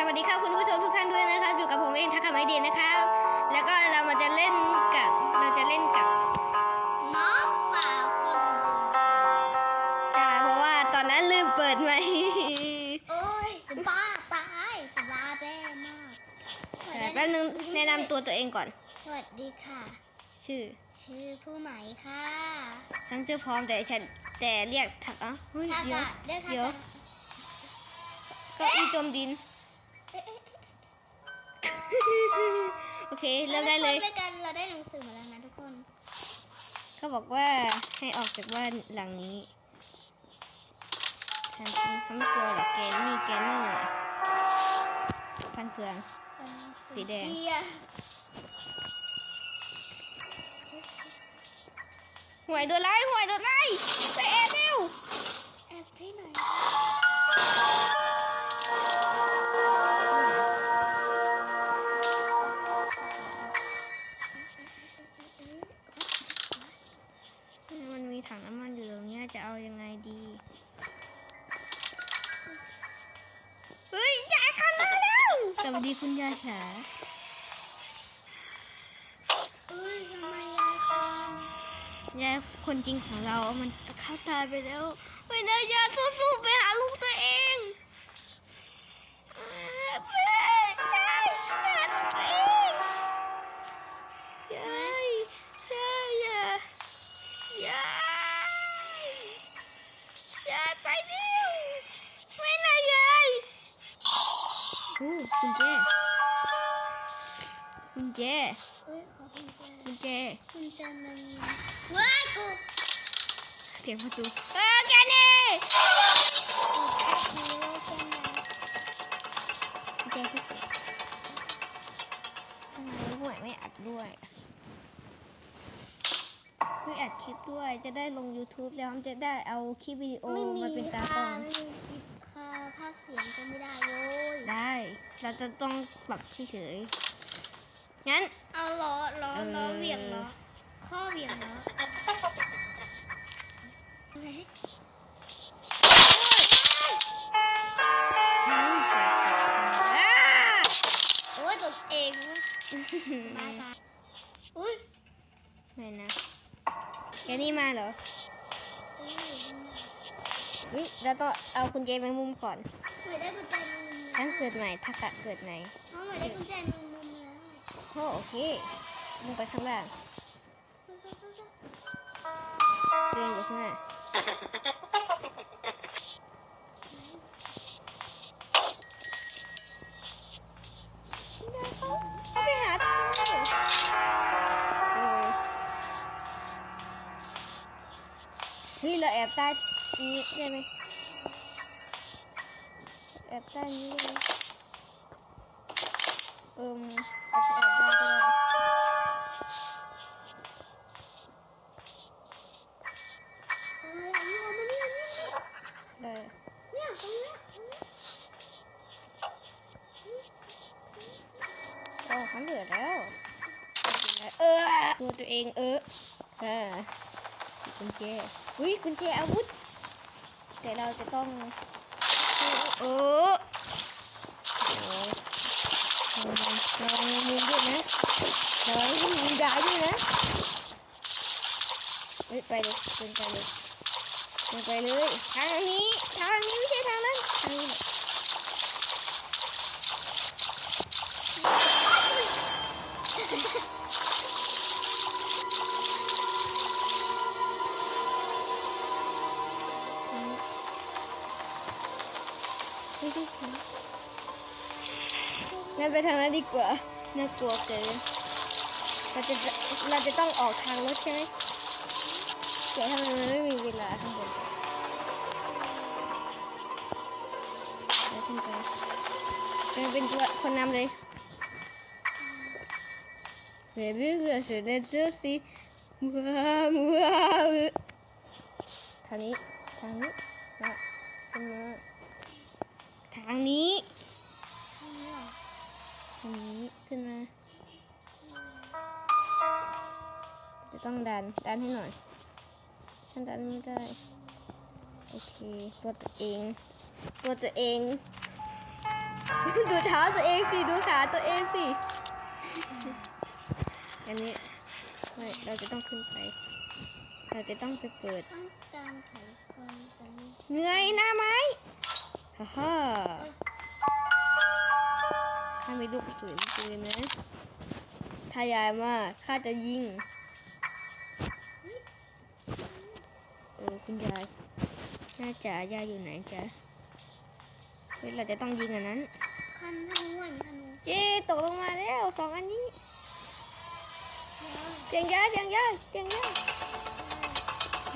สวัสดีครับคุณผู้ชมทุกท่านด้วยนะครับ อยู่กับผมเองทักกับไมเดียนะครับ แล้วก็เรามาจะเล่นกับเราจะเล่นกับน้องสาวคนหนึ่งใช่เพราะว่าตอนนั้นลืมเปิดไมค์โอ้ยจะบ้าตายจะลาแบ้มากแต่แป๊บนึงแนะนำตัวตัวเองก่อน สวัสดีค่ะ ชื่อ ชื่อผู้ไหมค่ะฉันชื่อพร้อมแต่ฉันแต่เรียกทักอะเฮ้ยทาเดี๋ยวกะเรียกทาเดี๋ยวกะก็อีจมดินเอ๊ะเอ๊ะ โอเคเริ่มได้เลยรากันเราได้หนังสือมาแล้วนะทุกคน เขาบอกว่าให้ออกจากบ้านหลังนี้ทำจริงเขาไม่กลัวหรอกแกนี่แกนี่ฟันเฟือง สีแดง เกียร์หวยโดนไล่หวยโดนไล่ไปแอบเร็ว แอบที่ไหน ถังน้ำมันอยู่ตรงเนี้ยจะเอายังไงดีเฮ้ยยายขันมาแล้วสวัสดีคุณยายฉาเอ้ยทำไมยายคอนยายคนจริงของเรา มันเข้าตายไปแล้วไปนะยายสู้ๆไปหาลูกตั โอ้กุญแจกุญแจเอ้ยขอกุญแจกุญแจกุญแจมันว้ายกูเสียงประตูเออแกนี่มีโลกันนะกุญแจพิเศษทำไมหวยไม่อัดด้วยไม่อัดคลิปด้วยจะได้ลง YouTube แล้วจะได้เอาคลิปวิดีโอไม่มีมาเป็นตาค่ะกล้องไม่มีคลิปค่ะภาพเสียงก็ไม่ได้โว้ย ได้ เราจะต้องปรับเฉยๆงั้น เอาล้อล้อเออล้อเหวี่ยงล้อข้อเหวี่ยงล้อไหนอืมเปิดสายตาอ้าโอ้ยตกเองตายตายอุ้ยไม่นะแกนี่มาเหรออุ้ยเฮ้ยเราต้องเอากุญแจแมงมุมก่อนเหมือนได้กุญแจแมงมุม ฉันเกิดใหม่ทักกะเกิดใหม่เพราะเหมือนได้กุญแจแมงมุมแล้วโอ้โอเคลงไปข้างล่างเดินอยู่ข้างหน้าเขาเขาไปหาเธอเออเฮ้ยเราแอบใต้นี้ได้ไหม แอบใต้นี้ได้ไหมเอิมอาจจะแอบได้ก็ได้อะไรอะนี่เอามานี่มานี่มาได้เนี่ยตรงเนี้ยตรงเนี้ยโอ้เขาเหลือแล้วเออตัวตัวเองเออเออกุญแจอุ้ยกุญแจอาวุธ แต่เราจะต้อง เออโอ้ ระวังมือด้วยนะระวังมือได้ด้วยนะเฮ้ยไปเลยเดินไปเลยเดินไปเลยทางนี้ทางนี้ไม่ใช่ทางนั้นทางนี้ ไปทางนั้นดีกว่าน่ากลัวเกินเราจะเราจะต้องออกทางรถใช่ไหมเดี๋ยวทำไมมันไม่มีเวลาข้างบนเดี๋ยวขึ้นไปจะเป็นตัวคนนำเลยเรื่อยๆเรื่อยๆเรื่อยๆเรื่อยๆสิว้าวว้าวทางนี้ ทางนี้มาขึ้นมาทางนี้ ทางนี้ขึ้นมาจะต้องดันดันให้หน่อยฉันดันไม่ได้โอเคตัวตัวเอง ตัวตัวเอง ดูเท้าตัวเองสิดูขาตัวเองสิอันนี้ไม่เราจะต้องขึ้นไป เราจะต้องไปเปิดต้องการไขควงตรงนี้เหนื่อยหน้าไม้ฮ่าฮ่าถ้า มีลูกกระสุนปืนนะ ถ้ายายมาข้าจะยิง เออคุณยาย น่าจะยายอยู่ไหนจ๊ะเฮ้ยเราจะต้องยิงอันนั้น คันธนูอะมีธนูเจ๊ตกลงมาแล้วสองอันนี้ยายเจียงยายเจียงยายเจียงยาย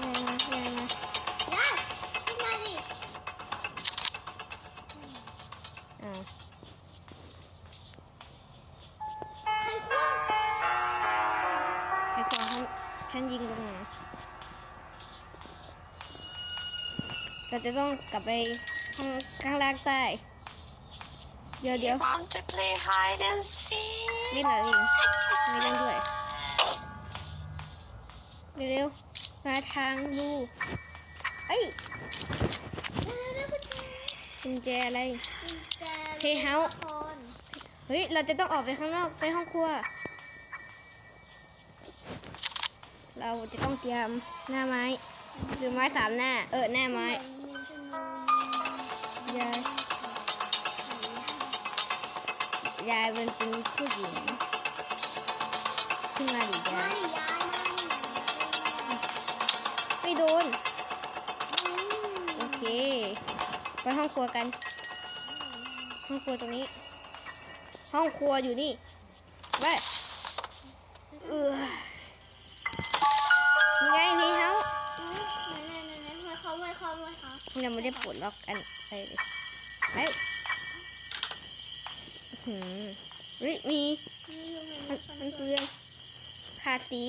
ยายมายายมายายขึ้นมาดิอ้าว ฉันยิงลงมาเราจะต้องกลับไปข้างข้างล่างใต้เดี๋ยวเดี๋ยว Want to play hide and seek? เล่นหน่อยลิงไม่เล่นด้วยเร็วๆมาทางดูเอ้ยเร็วๆเร็วๆกุญแจกุญแจอะไร กุญแจเทเฮาส์คนเฮ้ย เราจะต้องออกไปข้างนอก ไปห้องครัว เราจะต้องเตรียมหน้าไม้ หรือไม้สามหน้า เออหน้าไม้ยายยายเป็นเป็นผู้หญิงขึ้นมาดิยายดิยายมาดิไม่โดน โอเค ไปห้องครัวกัน ห้องครัวตรงนี้ ห้องครัวอยู่นี่ไป ยังไม่ได้ปลดล็อกอันอะไรเลยไปอื้อหือเฮ้ยมีมันมันเปลืองขาดสี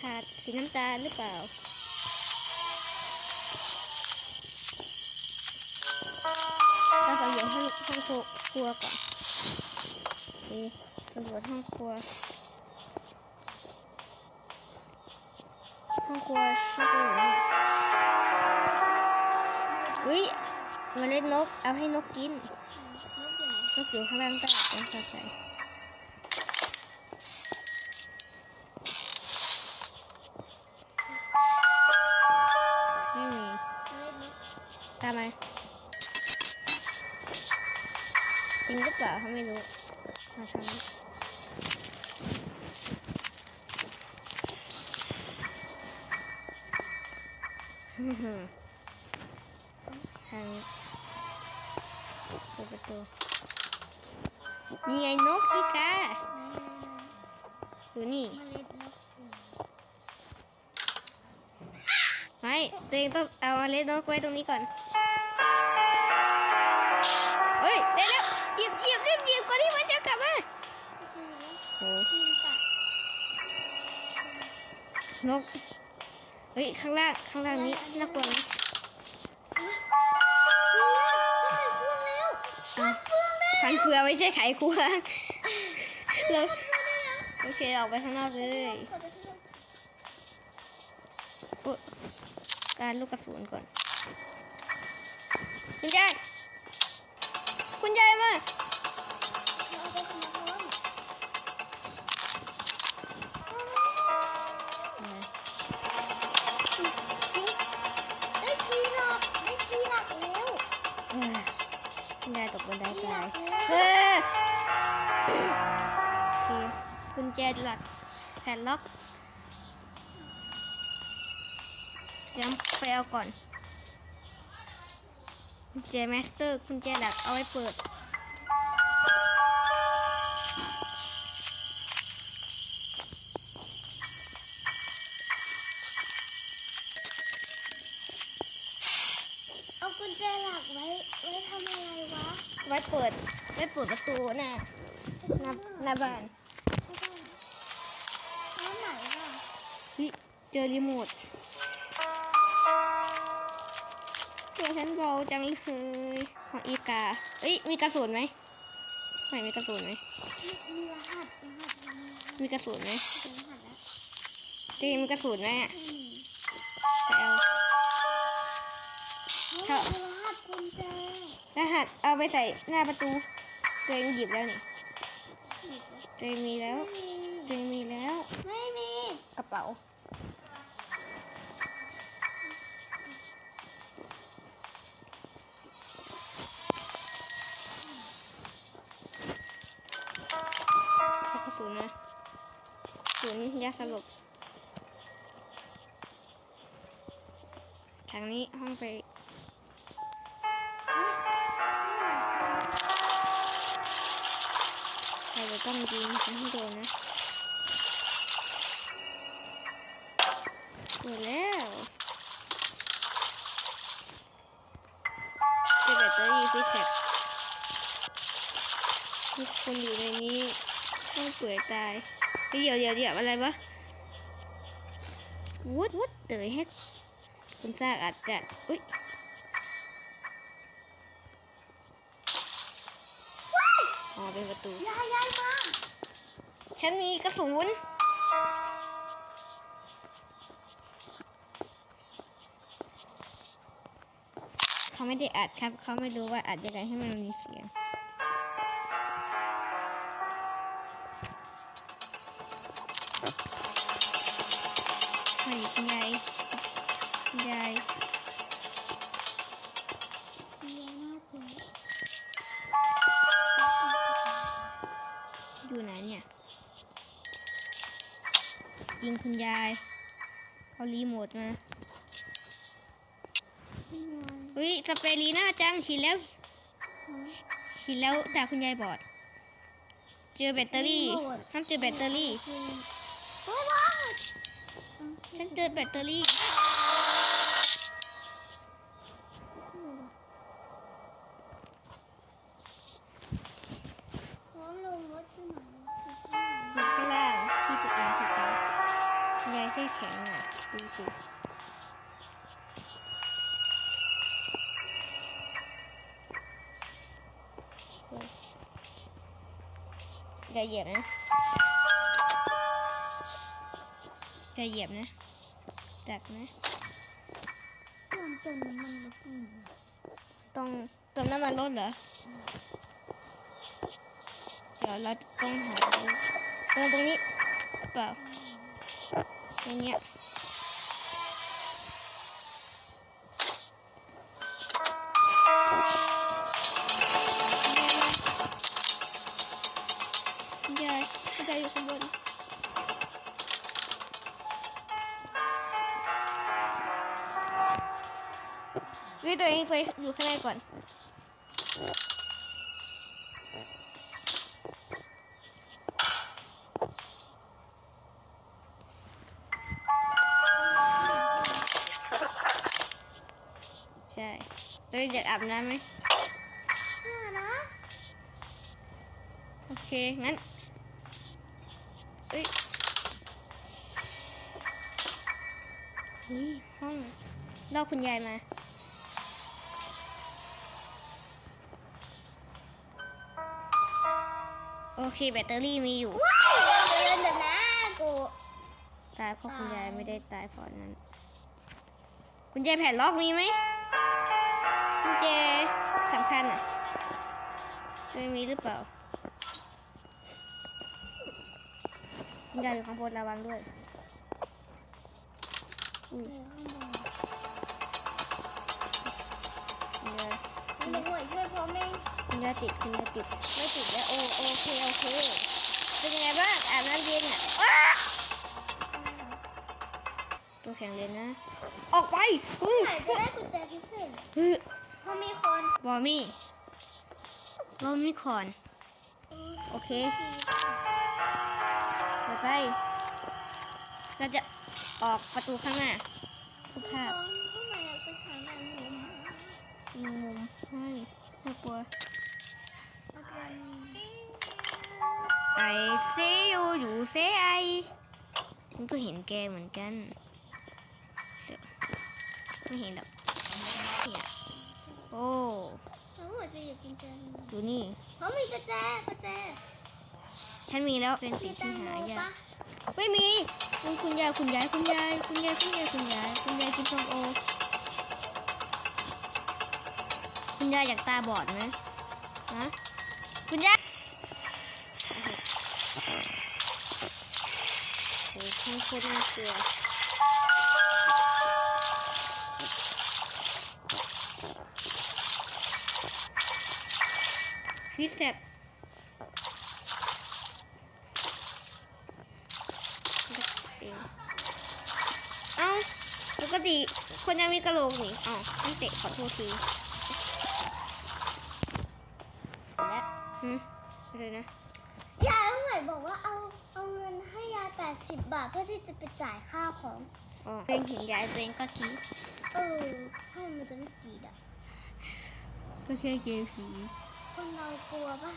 ขาดสีน้ำตาลหรือเปล่าเราสำรวจห้องห้องครัวก่อนสำรวจห้องครัว ห้องครัวห้องครัวอยู่นี่อุ้ยมาเล่นนก เอาให้นกกิน นกอยู่ข้างล่างต้ต้องใส่ใส่ไม่มีตามมาจริงหรือเปล่าเขาไม่รู้มาทางนี้ฮึ่มๆ ทางนี้เปิดประตูมีไงนกอีกาอยู่นี่เมล็ดนกไม่ตัวเองต้องเอาเมล็ดนกไว้ตรงนี้ก่อนเฮ้ยเร็วๆหยิบหยิบรีบหยิบก่อนที่มันจะกลับมาโอเคแล้วโอ้ทีมตัดนก เฮ้ย ข้างล่าง ข้างล่างนี้น่ากลัวนะอุ๊ยเกียร์จะไขควงแล้วฟันเฟืองได้ฟันเฟือไม่ใช่ไขควงเราเฟืองได้แล้วโอเค ออกไปข้างนอกเลยเปิดประตูอุ๊ยการลูกกระสุนก่อน คุณยาย คุณยายมาเอา บันไดตายกแล้วเออโอเคกุญแจหลักแผ่นล็อกเดี๋ยวไปเอาก่อนกุญแจแมสเตอร์กุญแจหลักเอาไว้เปิด เปิดไว้เปิดประตูหน้าหน้าหน้าบ้านไม่ต้องแล้วไหนล่ะเฮ้ยเจอรีโมทตัวฉันเบาจังเลยของอีกาเอ้ยมีกระสุนไหมไม่มีกระสุนไหมมีมีรหัสรหัสรหัสมีกระสุนไหมเป็นรหัสแล้วตีมีกระสุนไหมอะอืมไปเอาเฮ้ยรหัสกุญแจ รหัสเอาไปใส่หน้าประตู ตัวเองหยิบแล้วนี่ตัวเองมีแล้วไม่มีตัวเองมีแล้ว ไม่มีกระเป๋าพกกระสุนนะกระสุนยาสลบทางนี้ห้องไป ใครจะต้องยิงให้โดนนะเปิดแล้วเจอแบตเตอรี่ฟิชแท็กทุกคนอยู่ในนี้ต้องเปื่อยตายเดี๋ยวเดี๋ยวเดี๋ยวอะไรวะวุดวุดเตยแฮกคุณซากอาจจะอุ้ย อ๋อเป็นประตู ยายยายมาฉันมีกระสุน เขาไม่ได้อัดครับ เขาไม่รู้ว่าอัดยังไงให้มันมีเสียง ยิงคุณยายเอารีโมทมาพี่นายเฮ้ยสเปรีน่าจังฉีดแล้วฉีดแล้วแต่คุณยายบอด เจอแบตเตอรี่ห้ามเจอแบตเตอรี่เฮ้ยบ้าฉันเจอแบตเตอรี่ ช่แข็งอะดูสิเฮ้ยอย่าเหยียบนะอย่าเหยียบนะตักนะเติมเติมน้ำมันรถหนึ่งต้องเติมน้ำมันรถเหรอเดี๋ยวเราต้องหาดูเติมตรงนี้เปล่า ตรงเนี้ยคุณยายคุณยายอยู่ข้างบนวิตัวเองไปอยู่ข้างในก่อน องอยากอาบน้ำไหมห้านะโอเค งั้นเอ้ยเฮ้ยห้องรอคุณยายมา โอเค แบตเตอรี่มีอยู่ ว้ายเดินเดินนะกูตายเพราะคุณยายไม่ได้ตายเพราะนั้น คุณยายแผ่นล็อกมีไหมคุณเจ สำคัญอะจะมีหรือเปล่าคุณยายอยู่ข้างบนระวังด้วยอุ้ยเดี๋ยวข้างบนคุณยายมันจะห่วยช่วยพ่อแม่คุณยายติดคุณยายติด ไม่ติดแล้วโอโอเคโอเค เป็นยังไงบ้างอาบน้ำเย็นอะอ้าตัวแข็งเลยนะ ออกไปอุ้ยไหนจะได้กุญแจพิเศษ เฮ้ยเพราะมีคนบอมี่บอมี่คอน โอเคเปิดไฟเราจะออกประตูข้างหน้าทุกภาพมอยากไปหางานหนูมมีมุมให้น่ากลัวไอเซยูอยู่เซไอฉันก็เห็นแกเหมือนกัน ไม่เห็นหรอก โอ้แล้วหัวจะหยิบกุญแจทำไมดูนี่ เพราะมีกุญแจกุญแจฉันมีแล้ว เป็นมีสิ่งแตที่งโมหายาปะกไม่มีมีคุณยายคุณยายคุณยายคุณยายคุณยายคุณยายคุณยายกินส้มโอ คุณยายอยากตาบอดไหมฮะ คุณยายโอ้โหข้างโคตรน่ากลัว พี่แสบเอ้าปกติคนยังมีกระโหลกนี่เอ้าต้องเตะขอโทษทีและหืมอะไรนะยายเมื่อไหร่บอกว่าเอาเอาเงินให้ยาย80บาทเพื่อที่จะไปจ่ายค่าของอ๋อเพลงเห็นยายตัวเองก็ทีเออถ้ามันจะไม่กรีดอะก็แค่เกมผี คนเรากลัวปะ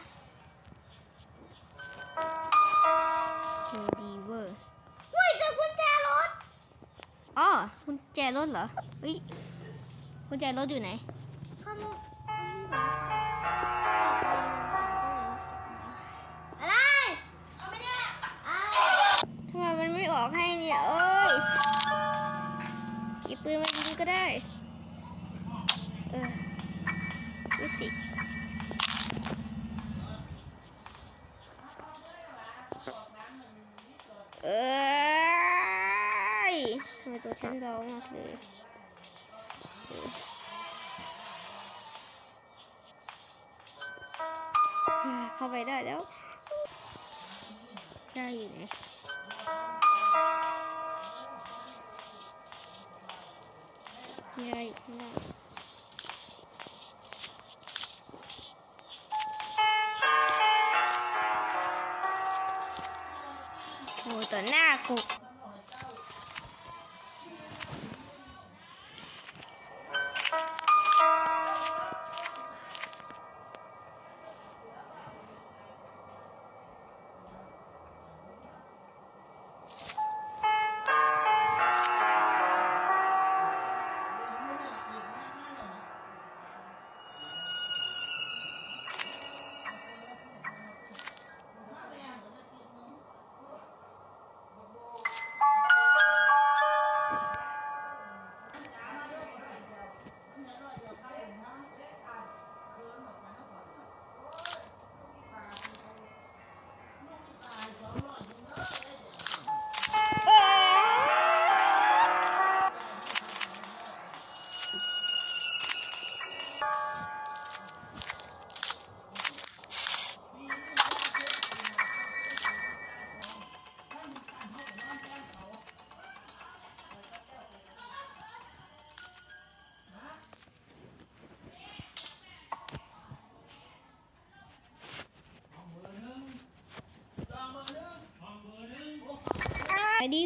เฮลดีเวอร์เฮ้ยเจอกุญแจรถอ๋อกุญแจรถเหรอเฮ้ยกุญแจรถอยู่ไหนเขาไม่บอกว่าอะไรเอาไม่ได้อ้าวทำไมมันไม่ออกให้เนี่ยเอ้ยหยิบปืนมายิงก็ได้ เออดูสิ เอ้ยทำไมตัวฉันเบามากเลยเข้าไปได้แล้ว ได้อยู่ไหนยายอยู่ข้างล่าง น้ากูเ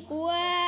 ไป